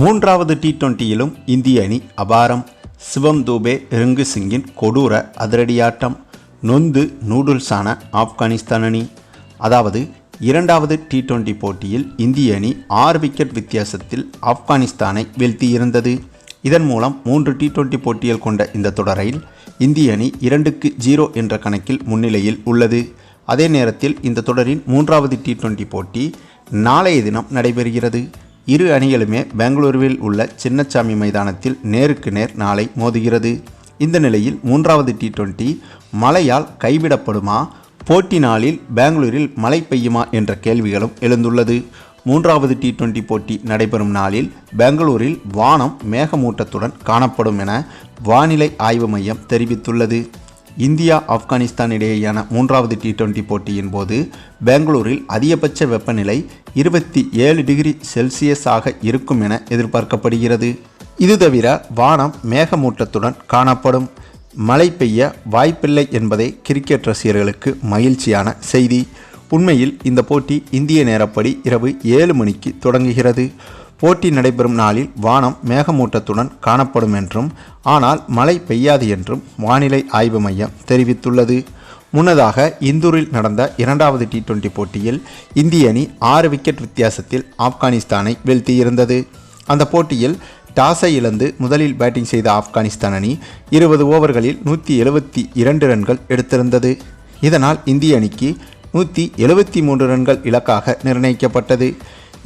மூன்றாவது டி டுவெண்ட்டியிலும் இந்திய அணி அபாரம். சிவம் தூபே ரிங்கு சிங்கின் கொடூர அதிரடியாட்டம். நொந்து நூடுல்ஸான ஆப்கானிஸ்தான் அணி. அதாவது இரண்டாவது டி டுவெண்டி போட்டியில் இந்திய அணி ஆறு விக்கெட் வித்தியாசத்தில் ஆப்கானிஸ்தானை வீழ்த்தியிருந்தது. இதன் மூலம் மூன்று டி டுவெண்ட்டி போட்டிகள் கொண்ட இந்த தொடரில் இந்திய அணி இரண்டுக்கு ஜீரோ என்ற கணக்கில் முன்னிலையில் உள்ளது. அதே நேரத்தில் இந்த தொடரின் மூன்றாவது டி டுவெண்ட்டி போட்டி நாளைய தினம் நடைபெறுகிறது. இரு அணிகளுமே பெங்களூருவில் உள்ள சின்னசாமி மைதானத்தில் நேருக்கு நேர் நாளை மோதுகிறது. இந்த நிலையில் மூன்றாவது டி டுவெண்ட்டி மழையால் கைவிடப்படுமா? போட்டி நாளில் பெங்களூரில் மழை பெய்யுமா என்ற கேள்விகளும் எழுந்துள்ளது. மூன்றாவது டி டுவெண்டி போட்டி நடைபெறும் நாளில் பெங்களூரில் வானம் மேகமூட்டத்துடன் காணப்படும் என வானிலை ஆய்வு மையம் தெரிவித்துள்ளது. இந்தியா ஆப்கானிஸ்தான் இடையேயான மூன்றாவது டி டுவெண்ட்டி போட்டியின் போது பெங்களூரில் அதிகபட்ச வெப்பநிலை இருபத்தி ஏழு டிகிரி செல்சியஸ் ஆக இருக்கும் என எதிர்பார்க்கப்படுகிறது. இது தவிர வானம் மேகமூட்டத்துடன் காணப்படும். மழை பெய்ய வாய்ப்பில்லை என்பதே கிரிக்கெட் ரசிகர்களுக்கு மகிழ்ச்சியான செய்தி. உண்மையில் இந்த போட்டி இந்திய நேரப்படி இரவு ஏழு மணிக்கு தொடங்குகிறது. போட்டி நடைபெறும் நாளில் வானம் மேகமூட்டத்துடன் காணப்படும் என்றும் ஆனால் மழை பெய்யாது என்றும் வானிலை ஆய்வு மையம் தெரிவித்துள்ளது. முன்னதாக இந்தூரில் நடந்த இரண்டாவது டி டுவெண்டி போட்டியில் இந்திய அணி ஆறு விக்கெட் வித்தியாசத்தில் ஆப்கானிஸ்தானை வீழ்த்தியிருந்தது. அந்த போட்டியில் டாஸை இழந்து முதலில் பேட்டிங் செய்த ஆப்கானிஸ்தான் அணி இருபது ஓவர்களில் நூற்றி எழுபத்தி இரண்டு ரன்கள் எடுத்திருந்தது. இதனால் இந்திய அணிக்கு நூற்றி எழுபத்தி மூன்று ரன்கள் இலக்காக நிர்ணயிக்கப்பட்டது.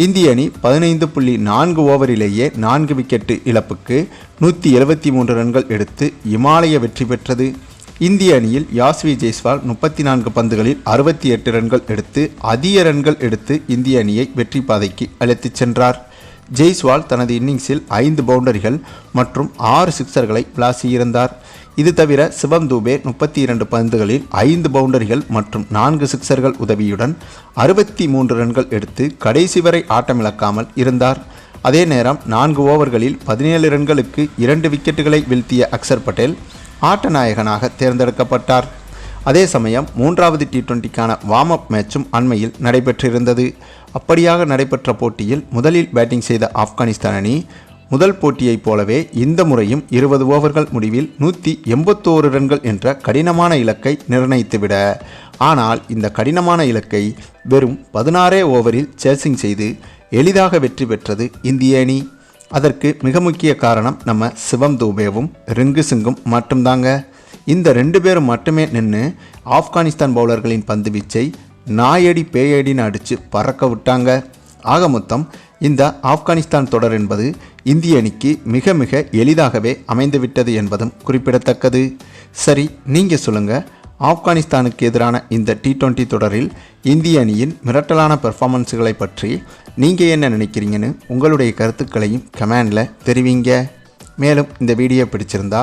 இந்திய அணி பதினைந்து புள்ளி நான்கு ஓவரிலேயே நான்கு விக்கெட்டு இழப்புக்கு நூற்றி எழுபத்தி மூன்று ரன்கள் எடுத்து இமாலய வெற்றி பெற்றது. இந்திய அணியில் யாஸ்வி ஜெய்ஸ்வால் முப்பத்தி நான்கு பந்துகளில் அறுபத்தி எட்டு ரன்கள் எடுத்து அதிக ரன்கள் எடுத்து இந்திய அணியை வெற்றி பாதைக்கு அழைத்துச் சென்றார். ஜெய்ஸ்வால் தனது இன்னிங்ஸில் ஐந்து பவுண்டரிகள் மற்றும் ஆறு சிக்சர்களை விளாசியிருந்தார். இது தவிர சிவம் தூபே முப்பத்தி இரண்டு பந்துகளில் ஐந்து பவுண்டரிகள் மற்றும் நான்கு சிக்சர்கள் உதவியுடன் அறுபத்தி மூன்று ரன்கள் எடுத்து கடைசி வரை ஆட்டமிழக்காமல் இருந்தார். அதே நேரம் நான்கு ஓவர்களில் பதினேழு ரன்களுக்கு இரண்டு விக்கெட்டுகளை வீழ்த்திய அக்சர் பட்டேல் ஆட்ட நாயகனாக தேர்ந்தெடுக்கப்பட்டார். அதே சமயம் மூன்றாவது டி டுவெண்ட்டிக்கான வார்ம் அப் மேட்சும் அண்மையில் நடைபெற்றிருந்தது. அப்படியாக நடைபெற்ற போட்டியில் முதலில் பேட்டிங் செய்த ஆப்கானிஸ்தான் அணி முதல் போட்டியைப் போலவே இந்த முறையும் இருபது ஓவர்கள் முடிவில் நூற்றி எண்பத்தோரு ரன்கள் என்ற கடினமான இலக்கை நிர்ணயித்துவிட. ஆனால் இந்த கடினமான இலக்கை வெறும் பதினாறே ஓவரில் சேசிங் செய்து எளிதாக வெற்றி பெற்றது இந்திய அணி. அதற்கு மிக முக்கிய காரணம் நம்ம சிவம் தூபேவும் ரிங்கு சிங்கும் மட்டும்தாங்க. இந்த ரெண்டு பேரும் மட்டுமே நின்று ஆப்கானிஸ்தான் பவுலர்களின் பந்து வீச்சை நாயடி பேயடின்னு அடித்து பறக்க விட்டாங்க. ஆக மொத்தம் இந்த ஆப்கானிஸ்தான் தொடர் என்பது இந்திய அணிக்கு மிக மிக எளிதாகவே அமைந்துவிட்டது என்பதும் குறிப்பிடத்தக்கது. சரி நீங்கள் சொல்லுங்கள் ஆப்கானிஸ்தானுக்கு எதிரான இந்த டி டுவெண்ட்டி தொடரில் இந்திய அணியின் மிரட்டலான பெர்ஃபார்மன்ஸுகளை பற்றி நீங்கள் என்ன நினைக்கிறீங்கன்னு உங்களுடைய கருத்துக்களையும் கமெண்டில் தெரிவிங்க. மேலும் இந்த வீடியோ பிடிச்சிருந்தா